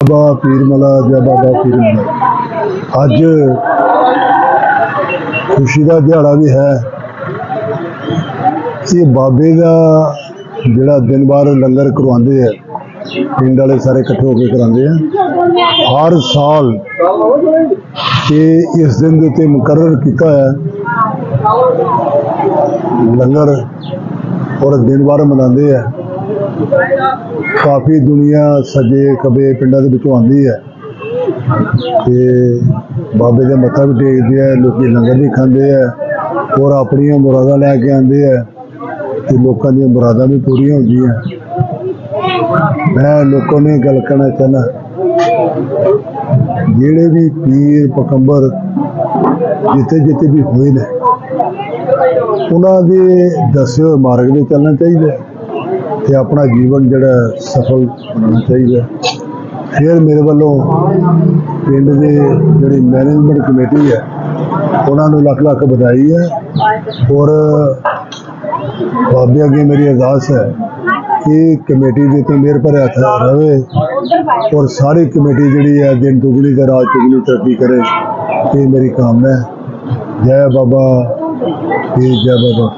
ਬਾਬਾ ਪੀਰਮਲਾ ਜਾਂ ਬਾਬਾ ਪੀਰਮਲਾ। ਅੱਜ ਖੁਸ਼ੀ ਦਾ ਦਿਹਾੜਾ ਵੀ ਹੈ। ਇਹ ਬਾਬੇ ਦਾ ਜਿਹੜਾ ਦਿਨ ਬਾਰ ਲੰਗਰ ਕਰਵਾਉਂਦੇ ਆ, ਪਿੰਡ ਵਾਲੇ ਸਾਰੇ ਇਕੱਠੇ ਹੋ ਕੇ ਕਰਾਉਂਦੇ ਆ, ਹਰ ਸਾਲ ਇਹ ਇਸ ਦਿਨ ਦੇ ਉੱਤੇ ਮੁਕਰਰ ਕੀਤਾ ਹੈ ਲੰਗਰ ਔਰ ਦਿਨ ਬਾਰ ਮਨਾਉਂਦੇ ਆ। ਕਾਫੀ ਦੁਨੀਆ ਸੱਜੇ ਖੱਬੇ ਪਿੰਡਾਂ ਦੇ ਵਿੱਚੋਂ ਆਉਂਦੀ ਹੈ। ਤੇ ਬਾਬੇ ਦੇ ਮੱਥਾ ਵੀ ਟੇਕਦੇ ਆ, ਲੋਕੀ ਲੰਗਰ ਵੀ ਖਾਂਦੇ ਆ ਔਰ ਆਪਣੀਆਂ ਮੁਰਾਦਾਂ ਲੈ ਕੇ ਆਉਂਦੇ ਆ ਤੇ ਲੋਕਾਂ ਦੀਆਂ ਮੁਰਾਦਾਂ ਵੀ ਪੂਰੀਆਂ ਹੁੰਦੀਆਂ। ਮੈਂ ਲੋਕਾਂ ਨੂੰ ਇਹ ਗੱਲ ਕਹਿਣਾ ਚਾਹੁੰਦਾ, ਜਿਹੜੇ ਵੀ ਪੀਰ ਪਕੰਬਰ ਜਿੱਥੇ ਜਿੱਥੇ ਵੀ ਹੋਏ ਨੇ, ਉਹਨਾਂ ਦੇ ਦੱਸੇ ਹੋਏ ਮਾਰਗ 'ਤੇ ਚੱਲਣਾ ਚਾਹੀਦਾ। ਤੇ ਆਪਣਾ ਜੀਵਨ ਜਿਹੜਾ ਸਫਲ ਬਣਾਉਣਾ ਚਾਹੀਦਾ। ਫਿਰ ਮੇਰੇ ਵੱਲੋਂ ਪਿੰਡ ਦੇ ਜਿਹੜੀ ਮੈਨੇਜਮੈਂਟ ਕਮੇਟੀ ਹੈ, ਉਹਨਾਂ ਨੂੰ ਲੱਖ ਲੱਖ ਵਧਾਈ ਹੈ। ਔਰ ਬਾਬੇ ਅੱਗੇ ਮੇਰੀ ਅਰਦਾਸ ਹੈ ਕਿ ਕਮੇਟੀ ਦੇ ਤੇ ਮਿਹਰ ਭਰਿਆ ਹੱਥ ਰਵੇ ਔਰ ਸਾਰੀ ਕਮੇਟੀ ਜਿਹੜੀ ਹੈ, ਦਿਨ ਦੁਗਣੀ ਤੇ ਰਾਤ ਚੁਗਣੀ ਤਰੱਕੀ ਕਰੇ। ਇਹ ਮੇਰੀ ਕਾਮਨਾ ਹੈ। ਜੈ ਬਾਬਾ ਪੀਰ ਜੈ ਬਾਬਾ।